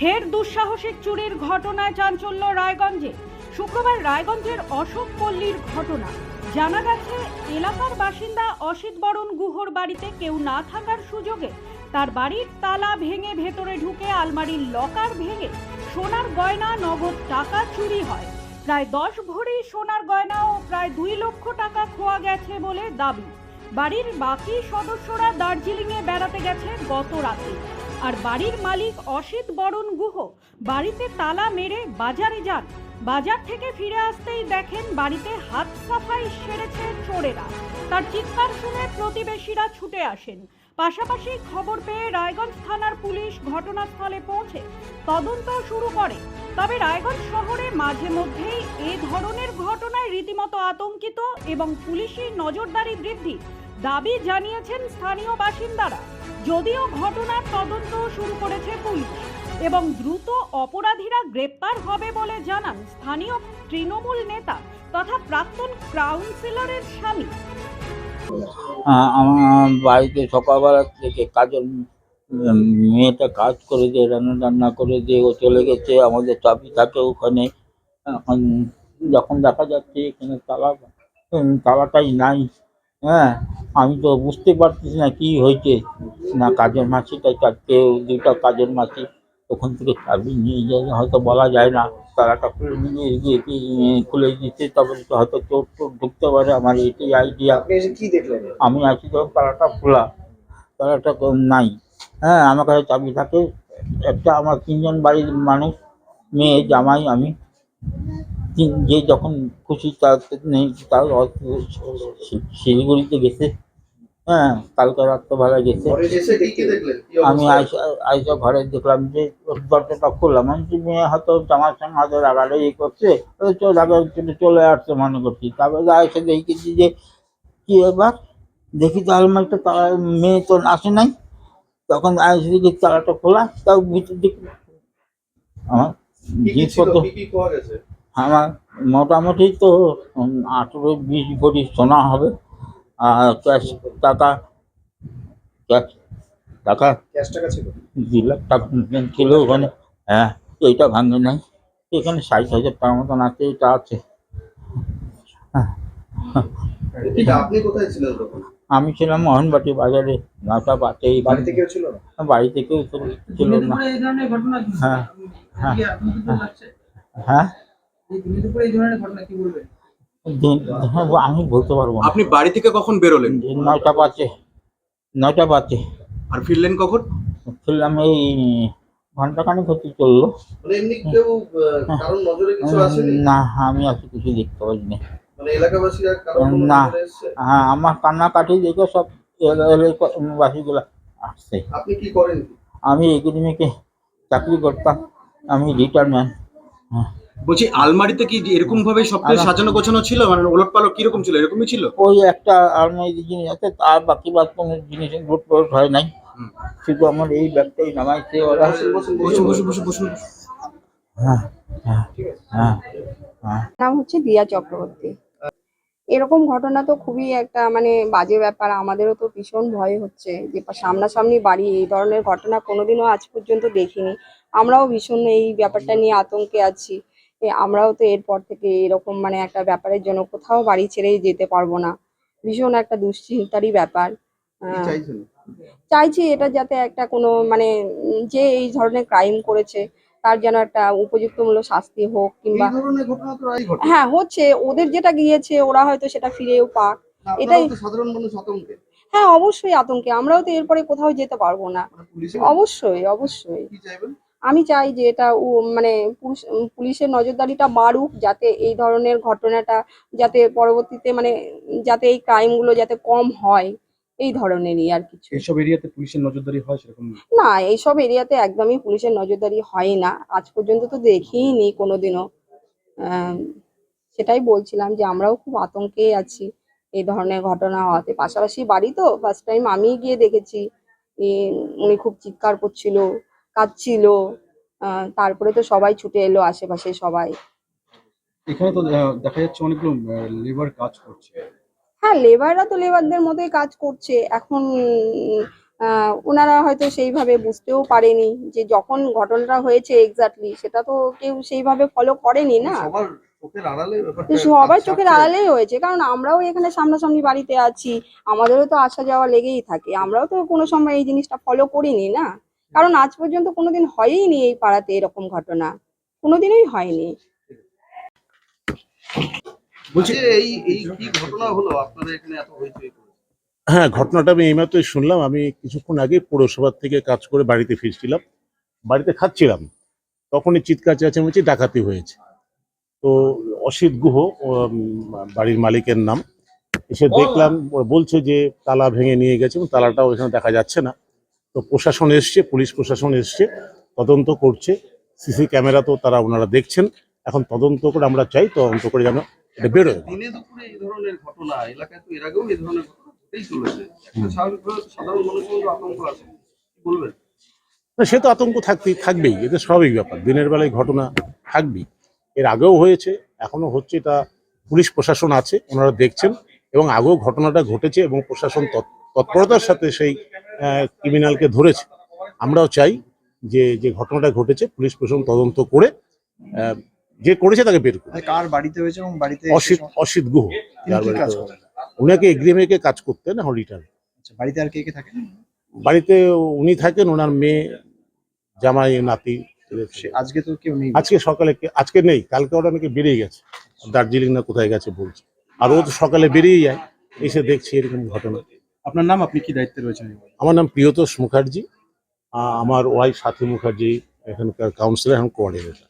ফের দুঃসাহসিক চুরির ঘটনায় চাঞ্চল্য রায়গঞ্জে। শুক্রবার রায়গঞ্জের অশোক পল্লীর ঘটনা। জানা গেছে, এলাকার বাসিন্দা অসিত বরণ গুহর বাড়িতে কেউ না থাকার সুযোগে তার বাড়ির তালা ভেঙে ভেতরে ঢুকে আলমারির লকার ভেঙে সোনার গয়না নগদ টাকা চুরি হয়। প্রায় দশ ভরি সোনার গয়না ও প্রায় দুই লক্ষ টাকা খোয়া গেছে বলে দাবি। বাড়ির বাকি সদস্যরা দার্জিলিংয়ে বেড়াতে গেছে গত রাতে। আর বাড়ির মালিক অসিত বরণ গুহ বাড়িতে তালা মেরে বাজারে যান। বাজার থেকে ফিরে আসতেই দেখেন বাড়িতে হাত সাফাই সেরেছে চোরেরা। তার চিৎকার শুনে প্রতিবেশীরা ছুটে আসেন। পাশাপাশি খবর পেয়ে রায়গঞ্জ থানার পুলিশ ঘটনাস্থলে পৌঁছে তদন্ত শুরু করে। তবে রায়গঞ্জ শহরে মাঝে মধ্যেই এ ধরনের ঘটনায় রীতিমতো আতঙ্কিত এবং পুলিশি নজরদারি বৃদ্ধি দাবি জানিয়েছেন স্থানীয় বাসিন্দারা। যদিও ঘটনার তদন্ত শুরু করেছে পুলিশ এবং দ্রুত অপরাধীরা গ্রেপ্তার হবে বলে জানান স্থানীয় তৃণমূল নেতা তথা প্রাক্তন কাউন্সিলরের স্বামী। আমার বাড়িতে সকালবেলা থেকে কাজের মেয়েটা কাজ করে দিয়ে, রান্না টান্না করে দিয়ে ও চলে গেছে। আমাদের চাবি থাকে ওখানে। এখন যখন দেখা যাচ্ছে এখানে তালা তালাটাই নাই। হ্যাঁ আমি তো বুঝতে পারতেছি না কি হয়েছে। না কাজের মাসিটা চারটে দুটা কাজের মাসি ওখান থেকে চাবি নিয়ে যায়, হয়তো বলা যায় না। তালাটা খুলে নিয়ে গিয়ে কি, উম, খুলে দিচ্ছে তবে তো হয়তো চোর টোর ঢুকতে পারে আমার এটাই আইডিয়া কি দেখলেন আমি আছি তো তালাটা খোলা তালাটা কো- নাই হ্যাঁ আমার কাছে চাবি থাকে একটা আমার তিনজন বাড়ির মানুষ মেয়ে জামাই আমি যে যখন খুশি তার নেই তার শিলিগুড়িতে গেছে হ্যাঁ কালকে গেছে। কি দেখলেন? কি আমি আইসা আইসা ঘরে দেখলাম যে দরজাটা খুললাম। মেয়ে হয়তো জামার সঙ্গে হয়তো রাগারাগি করছে। ও চলে আসছে মনে করছি। তারপরে এসে দেখেছি যে কি এবার দেখি তো আলমারিটা তালা মেয়ে তো আসে নাই। তখন আইসে দেখি তালাটা খোলা তাও ভিতর দিকে আমার জিনিসপত্র গেছে? আমার মোটামুটি তো আঠেরো বিশ ভরি সোনা হবে। ক্যাশ টাকা। ক্যাশ টাকা? ক্যাশ টাকা ছিল। দু লাখ টাকা ছিল ওখানে। হ্যাঁ এইটা ভাঙে নাই। এখানে ষাট হাজার টাকার মতন আছে এটা আছে। এটা আপনি কোথায় ছিলেন তখন? আমি ছিলাম মোহনবাটি বাজারে নটা বাড়িতে কেউ ছিল না? বাড়ি থেকেও তো ছিল না। দুপুরে এই ধরনের ঘটনা কি? হ্যাঁ, হ্যাঁ, কি আপনাদের তো লাগছে? হ্যাঁ। আমি বলতে পারব না। আপনি বাড়ি থেকে কখন বেরোলেন? নয়টা বাজে। নয়টা বাজে। আর ফিরলেন কখন? ফিরলাম এই ঘন্টাখানেক হতে চলল। মানে এমনি কেউ আহ, নজরে কিছু আসেনি? না আমি আর কিছু দেখতে পারিনি মানে না। হ্যাঁ আমার কান্নাকাটি দেখে সব বাসিগুলো আসছে। আপনি কি করেন? আমি একাডেমিকে চাকরি করতাম আমি রিটায়ারমেন্ট বলছি আলমারিতে কি এরকম ভাবে সব কিছু সাজানো গোছানো ছিল? মানে ওলট পালট কীরকম ছিল? এরকমই ছিল? ওই একটা আলমারি জিনিস আছে তার বাকি বাদ কোনো জিনিস লোট লোট হয় নাই। শুধু আমার এই ব্যাগটাই নামাইছে ওরা বসুন বসুন বসুন বসুন। হ্যাঁ হ্যাঁ হ্যাঁ হ্যাঁ। নাম হচ্ছে দিয়া চক্রবর্তী। এরকম ঘটনা তো খুবই একটা মানে বাজে ব্যাপার আমাদেরও তো ভীষণ ভয় হচ্ছে যে সামনাসামনি বাড়ি এই ধরনের ঘটনা কোনোদিনও আজ পর্যন্ত দেখিনি। আমরাও ভীষণ এই ব্যাপারটা নিয়ে আতঙ্কে আছি। আমরাও তো এরপর থেকে এরকম মানে একটা ব্যাপারের জন্য কোথাও বাড়ি ছেড়ে যেতে পারব না। ভীষণ একটা দুশ্চিন্তারই ব্যাপার। চাইছি এটা যাতে একটা কোনো মানে যে এই ধরনের ক্রাইম করেছে তার যেন একটা উপযুক্তমূলক শাস্তি হোক কিংবা হ্যাঁ হচ্ছে। ওদের যেটা গিয়েছে ওরা হয়তো সেটা ফিরেও পাক। এটাই- সাধারণ মানুষ আতঙ্কে। হ্যাঁ অবশ্যই আতঙ্কে। আমরাও তো এরপরে কোথাও যেতে পারব না। অবশ্যই অবশ্যই। আমি চাই যে এটা মানে পুলিশ- পুলিশের নজরদারিটা বাড়ুক যাতে এই ধরনের ঘটনাটা যাতে পরবর্তীতে মানে যাতে এই ক্রাইমগুলো যাতে কম হয় এই ধরনেরই আর কিছু। এইসব এরিয়াতে পুলিশের নজরদারি হয় সেরকম না? এইসব এরিয়াতে একদমই পুলিশের নজরদারি হয় না। আজ পর্যন্ত তো দেখিনি কোনোদিনও। সেটাই বলছিলাম যে আমরাও খুব আতঙ্কে আছি এই ধরনের ঘটনা হওয়াতে। পাশাপাশি বাড়ি তো ফার্স্ট টাইম আমি গিয়ে দেখেছি। উনি খুব চিৎকার করছিল। কাঁদছিল আহ, তারপরে তো সবাই ছুটে এলো আশেপাশে সবাই। এখানে তো দেখা যাচ্ছে অনেকগুলো লেবার কাজ করছে। হ্যাঁ লেবাররা তো লেবারদের মতোই কাজ করছে। এখন আহ, ওনারা হয়তো সেইভাবে বুঝতেও পারেনি যে যখন ঘটনাটা হয়েছে এক্স্যাক্টলি সেটা তো কেউ সেইভাবে ফলো করেনি না। সবার চোখের। আড়ালেই হয়েছে কারণ আমরাও এখানে সামনাসামনি বাড়িতে আছি আমাদেরও তো আসা যাওয়া লেগেই থাকে আমরাও তো কোনো সময় এই জিনিসটা ফলো করিনি না। কারণ আজ পর্যন্ত কোনোদিন হয়ইনি এই পাড়াতে এরকম ঘটনা। কোনোদিনই হয়নি। বলছি এই এই কি ঘটনা হলো? আপনাদের এখানে এত হইচই করে? হ্যাঁ ঘটনাটা আমি এইমাত্রই শুনলাম। আমি কিছুক্ষণ আগে পৌরসভার থেকে কাজ করে বাড়িতে ফিরছিলাম। বাড়িতে খাচ্ছিলাম। তখনই চিৎকার চেঁচামেচি ডাকাতি হয়েছে। তো অসিত গুহ ও, বাড়ির মালিকের নাম। এসে দেখলাম বলছে যে তালা ভেঙে নিয়ে গেছে এবং তালাটাও এখানে দেখা যাচ্ছে না। তো প্রশাসন এসছে পুলিশ প্রশাসন এসছে তদন্ত করছে সিসি ক্যামেরা তো তারা ওনারা দেখছেন। এখন তদন্ত করে আমরা চাই তদন্ত করে যেন এটা বেরোয়। দিনে দুপুরে এই ধরনের ঘটনা এলাকায় তো এর আগেও এই ধরনের ঘটনা ঘটেই চলেছে। একটা স্বাভাবিকভাবে তো সাধারণ মানুষের আতঙ্ক আছে বলবেন? না সে তো আতঙ্ক থাকতেই থাকবেই এটা স্বাভাবিক ব্যাপার দিনের বেলায় ঘটনা থাকবেই। এর আগেও হয়েছে এখনও হচ্ছে এটা পুলিশ প্রশাসন আছে ওনারা দেখছেন এবং আগেও ঘটনাটা ঘটেছে এবং প্রশাসন তৎ- তৎপরতার সাথে সেই ক্রিমিনালকে ধরেছে। আমরাও চাই যে যে ঘটনাটা ঘটেছে পুলিশ প্রশাসন তদন্ত করে যে করেছে তাকে বের করে কার বাড়িতে হয়েছে এবং বাড়িতে অসিত অসিত গুহ যার কাজ বাড়িতে উনাকে এগ্রিমেন্টে কাজ করতেন রিটার্ন আচ্ছা বাড়িতে আর কে কে থাকে বাড়িতে উনি থাকেন ওনার মেয়ে জামাই নাতি আজকে তো কেউ নেই। আজকে সকালে আজকে নেই কালকে ওরা নাকি বেরিয়ে গেছে। দার্জিলিং না কোথায় গেছে বলছে। আর ও তো সকালে বেরিয়ে যায় এসে দেখছি এরকম ঘটনা। আপনার নাম আপনি কি দায়িত্বে রয়েছেন আমার নাম প্রিয়তোষ মুখার্জি আহ, আমার ওয়াই সাথী মুখার্জি এখানকার কাউন্সিলর এখন কোঅর্ডিনেটর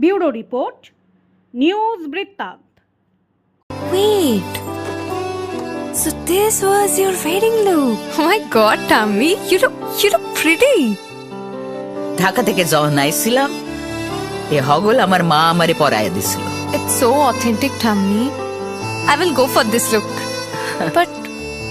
ব্যুরো রিপোর্ট নিউজ বৃত্তান্ত Wait. So this was your wedding look. Oh my god, Tammy, you look you look pretty. Dhaka থেকে যখন আইছিলাম এ হগল আমার মা আমারে পরায় দিছিল It's so authentic, Tammy. I will go for this look. but